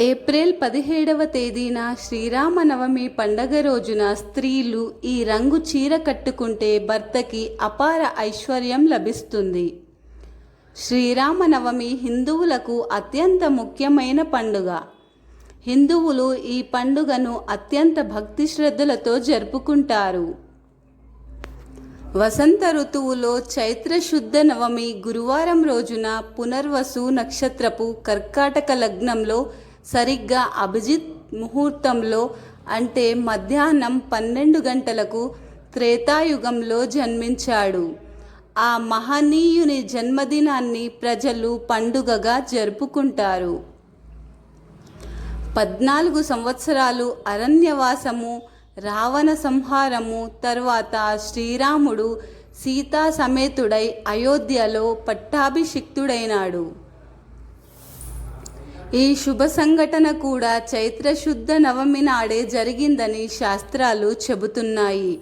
April పదిహేడవ తేదీన శ్రీరామనవమి పండగ రోజున స్త్రీలు ఈ రంగు చీర కట్టుకుంటే భర్తకి అపార ఐశ్వర్యం లభిస్తుంది. శ్రీరామనవమి హిందువులకు అత్యంత ముఖ్యమైన పండుగ. హిందువులు ఈ పండుగను అత్యంత భక్తి శ్రద్ధలతో జరుపుకుంటారు. వసంత ఋతువులో చైత్ర శుద్ధ నవమి గురువారం రోజున పునర్వసు నక్షత్రపు కర్కాటక లగ్నంలో సరిగ్గా అభిజిత్ ముహూర్తంలో అంటే మధ్యాహ్నం పన్నెండు గంటలకు త్రేతాయుగంలో జన్మించాడు. ఆ మహనీయుని జన్మదినాన్ని ప్రజలు పండుగగా జరుపుకుంటారు. పద్నాలుగు సంవత్సరాలు అరణ్యవాసము రావణ సంహారము తర్వాత శ్రీరాముడు సీతా సమేతుడై అయోధ్యలో పట్టాభిషిక్తుడైనాడు. ఈ శుభ సంఘటన కూడా చైత్రశుద్ధ నవమి నాడే జరిగిందని శాస్త్రాలు చెబుతున్నాయి.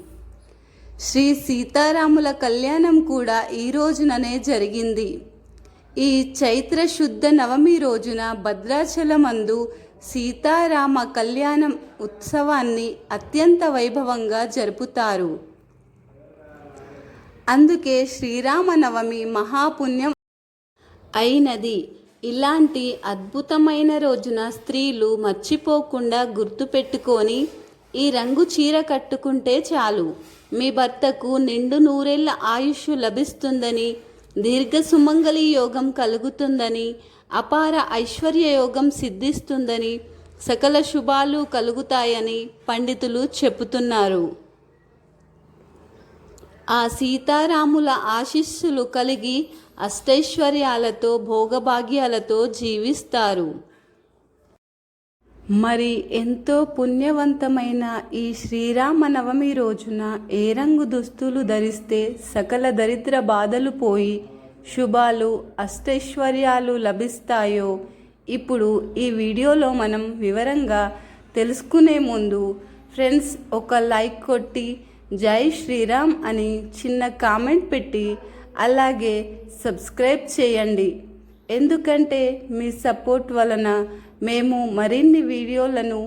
శ్రీ సీతారాముల కళ్యాణం కూడా ఈ రోజుననే జరిగింది. ఈ చైత్రశుద్ధ నవమి రోజున భద్రాచలమందు సీతారామ కళ్యాణం ఉత్సవాన్ని అత్యంత వైభవంగా జరుపుతారు. అందుకే శ్రీరామనవమి మహాపుణ్యం అయినది. ఇలాంటి అద్భుతమైన రోజున స్త్రీలు మర్చిపోకుండా గుర్తుపెట్టుకొని ఈ రంగు చీర కట్టుకుంటే చాలు. మీ భర్తకు నిండు నూరేళ్ళ ఆయుష్ లభిస్తుందని దీర్ఘ సుమంగళి యోగం కలుగుతుందని అపార ఐశ్వర్య యోగం సిద్ధిస్తుందని సకల శుభాలు కలుగుతాయని పండితులు చెబుతున్నారు. ఆ సీతారాముల ఆశీస్సులు కలిగి అష్టైశ్వర్యాలతో భోగభాగ్యాలతో జీవిస్తారు. మరి ఎంతో పుణ్యవంతమైన ఈ శ్రీరామనవమి రోజున ఏ రంగు దుస్తులు ధరిస్తే సకల దరిద్ర బాధలు పోయి శుభాలు అష్టైశ్వర్యాలు లభిస్తాయో ఇప్పుడు ఈ వీడియోలో మనం వివరంగా తెలుసుకునే ముందు ఫ్రెండ్స్ ఒక లైక్ కొట్టి జై శ్రీరామ్ అని చిన్న కామెంట్ పెట్టి అలాగే సబ్స్క్రైబ్ చేయండి. ఎందుకంటే మీ సపోర్ట్ వలన మేము మరిన్ని వీడియోలను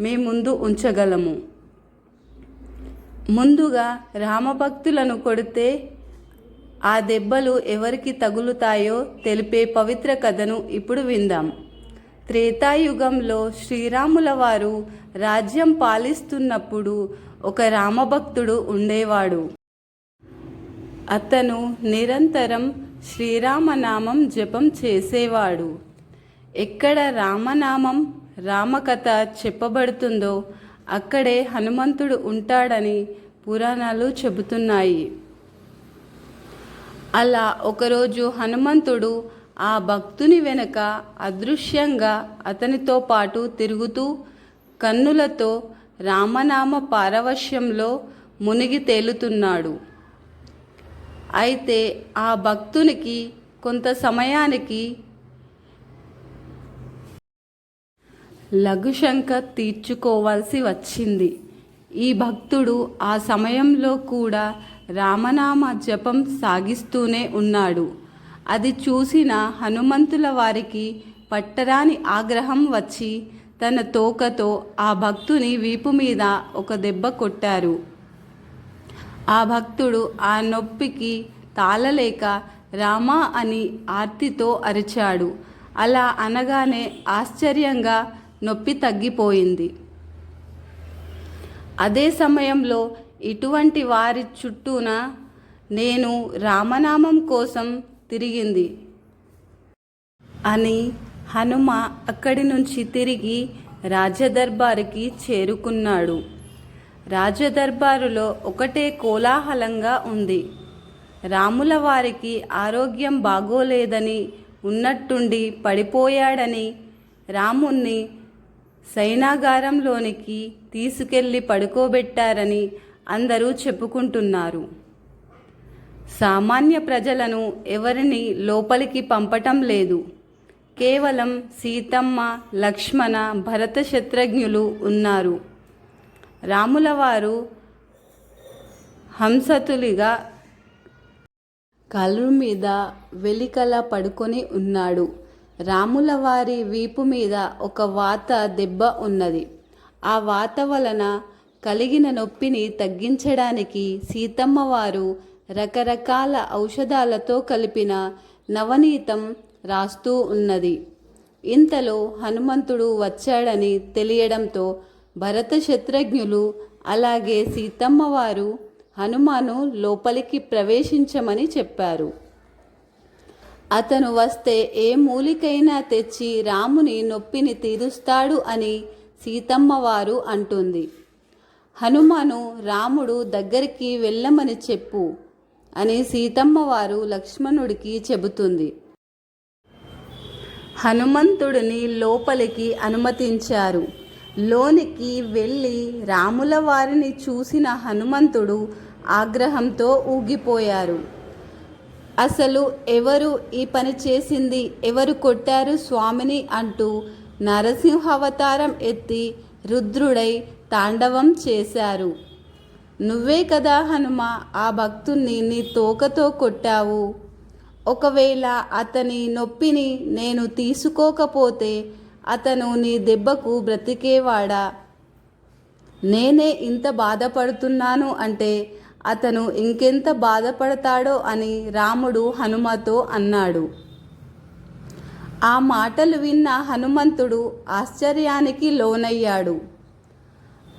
మీ ముందు ఉంచగలము. ముందుగా రామభక్తులను కొడితే ఆ దెబ్బలు ఎవరికి తగులుతాయో తెలిపే పవిత్ర కథను ఇప్పుడు విందాం. త్రేతాయుగంలో శ్రీరాముల వారు రాజ్యం పాలిస్తున్నప్పుడు ఒక రామభక్తుడు ఉండేవాడు. అతను నిరంతరం శ్రీరామనామం జపం చేసేవాడు. ఎక్కడ రామనామం రామకథ చెప్పబడుతుందో అక్కడే హనుమంతుడు ఉంటాడని పురాణాలు చెబుతున్నాయి. అలా ఒకరోజు హనుమంతుడు ఆ భక్తుని వెనుక అదృశ్యంగా అతనితో పాటు తిరుగుతూ కన్నులతో రామనామ పారవశ్యంలో మునిగి తేలుతున్నాడు. అయితే ఆ భక్తునికి కొంత సమయానికి లఘుశంక తీర్చుకోవాల్సి వచ్చింది. ఈ భక్తుడు ఆ సమయంలో కూడా రామనామ జపం సాగిస్తూనే ఉన్నాడు. అది చూసిన హనుమంతుల వారికి పట్టరాని ఆగ్రహం వచ్చి తన తోకతో ఆ భక్తుని వీపు మీద ఒక దెబ్బ కొట్టారు. ఆ భక్తుడు ఆ నొప్పికి తాళలేక రామా అని ఆర్తితో అరిచాడు. అలా అనగానే ఆశ్చర్యంగా నొప్పి తగ్గిపోయింది. అదే సమయంలో ఇటువంటి వారి చుట్టూన నేను రామనామం కోసం తిరిగింది అని హనుమ అక్కడి నుంచి తిరిగి రాజదర్బారుకి చేరుకున్నాడు. రాజదర్బారులో ఒకటే కోలాహలంగా ఉంది. రాముల వారికి ఆరోగ్యం బాగోలేదని ఉన్నట్టుండి పడిపోయాడని రాముణ్ణి సైనాగారంలోనికి తీసుకెళ్ళి పడుకోబెట్టారని అందరూ చెప్పుకుంటున్నారు. సామాన్య ప్రజలను ఎవరిని లోపలికి పంపటం లేదు. కేవలం సీతమ్మ లక్ష్మణ భరత శత్రుఘ్నులు ఉన్నారు. రాములవారు హంసతులిగా కళ్ళు మీద వెలికల పడుకొని ఉన్నాడు. రాముల వారి వీపు మీద ఒక వాత దెబ్బ ఉన్నది. ఆ వాత వలన కలిగిన నొప్పిని తగ్గించడానికి సీతమ్మ వారు రకరకాల ఔషధాలతో కలిపిన నవనీతం రాస్తూ ఉన్నది. ఇంతలో హనుమంతుడు వచ్చాడని తెలియడంతో భరత శత్రుఘ్నులు అలాగే సీతమ్మ వారు హనుమాను లోపలికి ప్రవేశించమని చెప్పారు. అతను వస్తే ఏ మూలికైనా తెచ్చి రాముని నొప్పిని తీరుస్తాడు అని సీతమ్మవారు అంటుంది. హనుమాను రాముడు దగ్గరికి వెళ్ళమని చెప్పు అని సీతమ్మవారు లక్ష్మణుడికి చెబుతుంది. హనుమంతుడిని లోపలికి అనుమతించారు. లోనికి వెళ్ళి రాముల వారిని చూసిన హనుమంతుడు ఆగ్రహంతో ఊగిపోయారు. అసలు ఎవరు ఈ పని చేసింది? ఎవరు కొట్టారు స్వామిని? అంటూ నరసింహావతారం ఎత్తి రుద్రుడై తాండవం చేశారు. నువ్వే కదా హనుమ ఆ భక్తుణ్ణి నీ తోకతో కొట్టావు. ఒకవేళ అతని నొప్పిని నేను తీసుకోకపోతే అతను నీ దెబ్బకు బ్రతికేవాడా? నేనే ఇంత బాధపడుతున్నాను అంటే అతను ఇంకెంత బాధపడతాడో అని రాముడు హనుమతో అన్నాడు. ఆ మాటలు విన్న హనుమంతుడు ఆశ్చర్యానికి లోనయ్యాడు.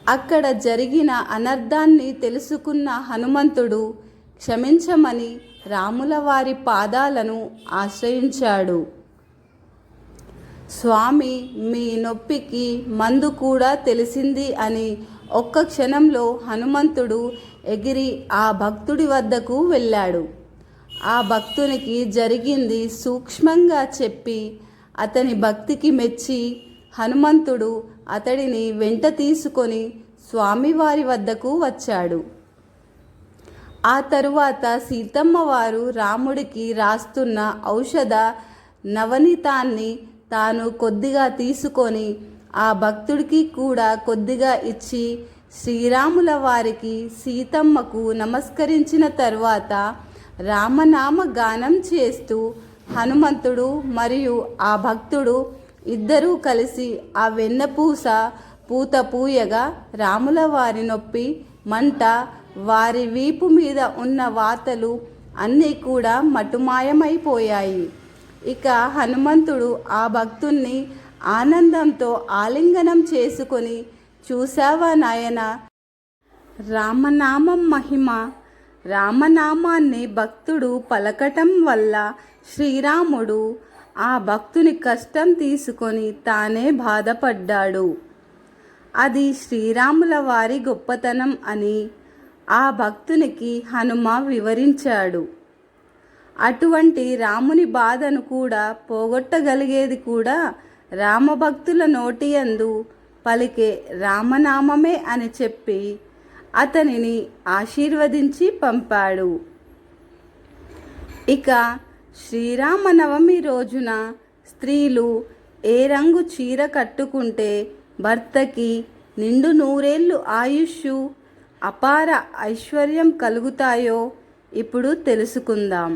అక్కడ జరిగిన అనర్థాన్ని తెలుసుకున్న హనుమంతుడు క్షమించమని రాముల వారి పాదాలను ఆశ్రయించాడు. స్వామి మీ నొప్పికి మందు కూడా తెలిసింది అని ఒక్క క్షణంలో హనుమంతుడు ఎగిరి ఆ భక్తుడి వద్దకు వెళ్ళాడు. ఆ భక్తునికి జరిగింది సూక్ష్మంగా చెప్పి అతని భక్తికి మెచ్చి హనుమంతుడు అతడిని వెంట తీసుకొని స్వామివారి వద్దకు వచ్చాడు. ఆ తరువాత సీతమ్మ వారు రాముడికి రాస్తున్న ఔషధ నవనీతాన్ని తాను కొద్దిగా తీసుకొని ఆ భక్తుడికి కూడా కొద్దిగా ఇచ్చి శ్రీరాముల వారికి సీతమ్మకు నమస్కరించిన తరువాత రామనామ గానం చేస్తూ హనుమంతుడు మరియు ఆ భక్తుడు ఇద్దరూ కలిసి ఆ వెన్నపూస పూత పూయగా రాముల వారి నొప్పి మంట వారి వీపు మీద ఉన్న వాతలు అన్నీ కూడా మటుమాయమైపోయాయి. ఇక హనుమంతుడు ఆ భక్తుణ్ణి ఆనందంతో ఆలింగనం చేసుకొని చూశావా నాయన రామనామం మహిమ రామనామాన్ని భక్తుడు పలకటం వల్ల శ్రీరాముడు ఆ భక్తుని కష్టం తీసుకొని తానే బాధపడ్డాడు. అది శ్రీరాముల వారి గొప్పతనం అని ఆ భక్తునికి హనుమ వివరించాడు. అటువంటి రాముని బాధను కూడా పోగొట్టగలిగేది కూడా రామభక్తుల నోటియందు పలికే రామనామమే అని చెప్పి అతనిని ఆశీర్వదించి పంపాడు. ఇక శ్రీరామనవమి రోజున స్త్రీలు ఏ రంగు చీర కట్టుకుంటే భర్తకి నిండు నూరేళ్ళు ఆయుష్షు అపార ఐశ్వర్యం కలుగుతాయో ఇప్పుడు తెలుసుకుందాం.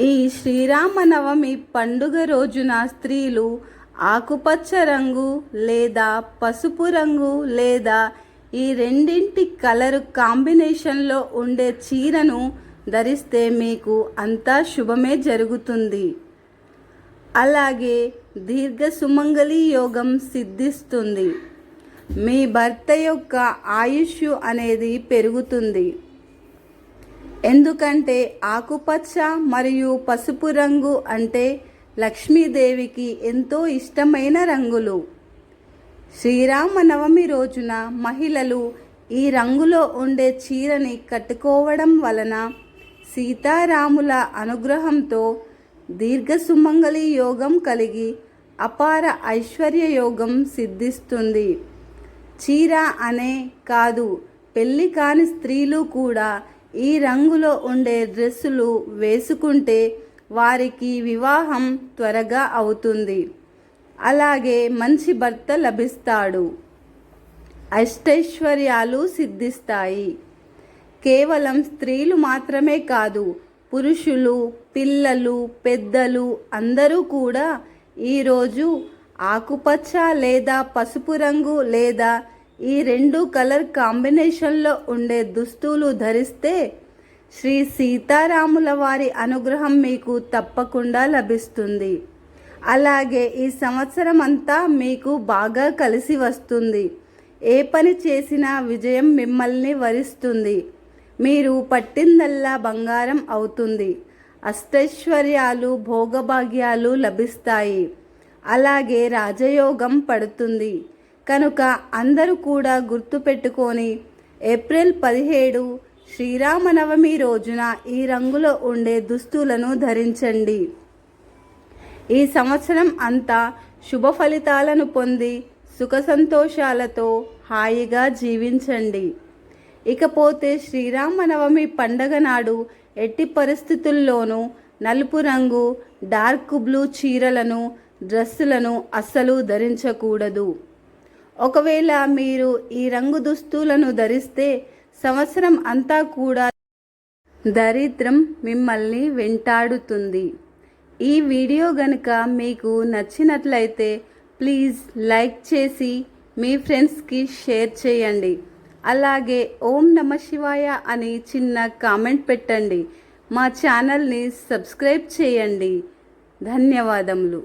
ఈ శ్రీరామనవమి పండుగ రోజున స్త్రీలు ఆకుపచ్చ రంగు లేదా పసుపు రంగు లేదా ఈ రెండింటి కలర్ కాంబినేషన్లో ఉండే చీరను ధరిస్తే మీకు అంతా శుభమే జరుగుతుంది. అలాగే దీర్ఘ సుమంగళి యోగం సిద్ధిస్తుంది. మీ భర్త యొక్క ఆయుష్ అనేది పెరుగుతుంది. ఎందుకంటే ఆకుపచ్చ మరియు పసుపు రంగు అంటే లక్ష్మీదేవికి ఎంతో ఇష్టమైన రంగులు. శ్రీరామనవమి రోజున మహిళలు ఈ రంగులో ఉండే చీరని కట్టుకోవడం వలన సీతారాముల అనుగ్రహంతో దీర్ఘసుమంగళి యోగం కలిగి అపార ఐశ్వర్య యోగం సిద్ధిస్తుంది. చీర అనే కాదు. పెళ్ళి కాని స్త్రీలు కూడా ఈ రంగులో ఉండే డ్రెస్సులు వేసుకుంటే వారికి వివాహం త్వరగా అవుతుంది. అలాగే మంచి భర్త లభిస్తాడు. అష్టైశ్వర్యాలు సిద్ధిస్తాయి. కేవలం స్త్రీలు మాత్రమే కాదు పురుషులు పిల్లలు పెద్దలు అందరూ కూడా ఈరోజు ఆకుపచ్చ లేదా పసుపు రంగు లేదా ఈ రెండు కలర్ కాంబినేషన్లో ఉండే దుస్తులు ధరిస్తే శ్రీ సీతారాముల వారి అనుగ్రహం మీకు తప్పకుండా లభిస్తుంది. అలాగే ఈ సంవత్సరం అంతా మీకు బాగా కలిసి వస్తుంది. ఏ పని చేసినా విజయం మిమ్మల్ని వరిస్తుంది. మీరు పట్టిందల్లా బంగారం అవుతుంది. అష్టైశ్వర్యాలు భోగభాగ్యాలు లభిస్తాయి. అలాగే రాజయోగం పడుతుంది. కనుక అందరూ కూడా గుర్తుపెట్టుకొని ఏప్రిల్ పదిహేడు శ్రీరామనవమి రోజున ఈ రంగులో ఉండే దుస్తులను ధరించండి. ఈ సంవత్సరం అంతా శుభ ఫలితాలను పొంది సుఖ సంతోషాలతో హాయిగా జీవించండి. ఇకపోతే శ్రీరామనవమి పండగ నాడు ఎట్టి పరిస్థితుల్లోనూ నలుపు రంగు డార్క్ బ్లూ చీరలను డ్రెస్సులను అస్సలు ధరించకూడదు. ఒకవేళ మీరు ఈ రంగు దుస్తులను ధరిస్తే సంవత్సరం అంతా కూడా దరిద్రం మిమ్మల్ని వెంటాడుతుంది. ఈ వీడియో గనుక మీకు నచ్చినట్లయితే ప్లీజ్ లైక్ చేసి మీ ఫ్రెండ్స్కి షేర్ చేయండి. అలాగే ఓం నమ శివాయ అని చిన్న కామెంట్ పెట్టండి. మా ఛానల్ని సబ్స్క్రైబ్ చేయండి. ధన్యవాదములు.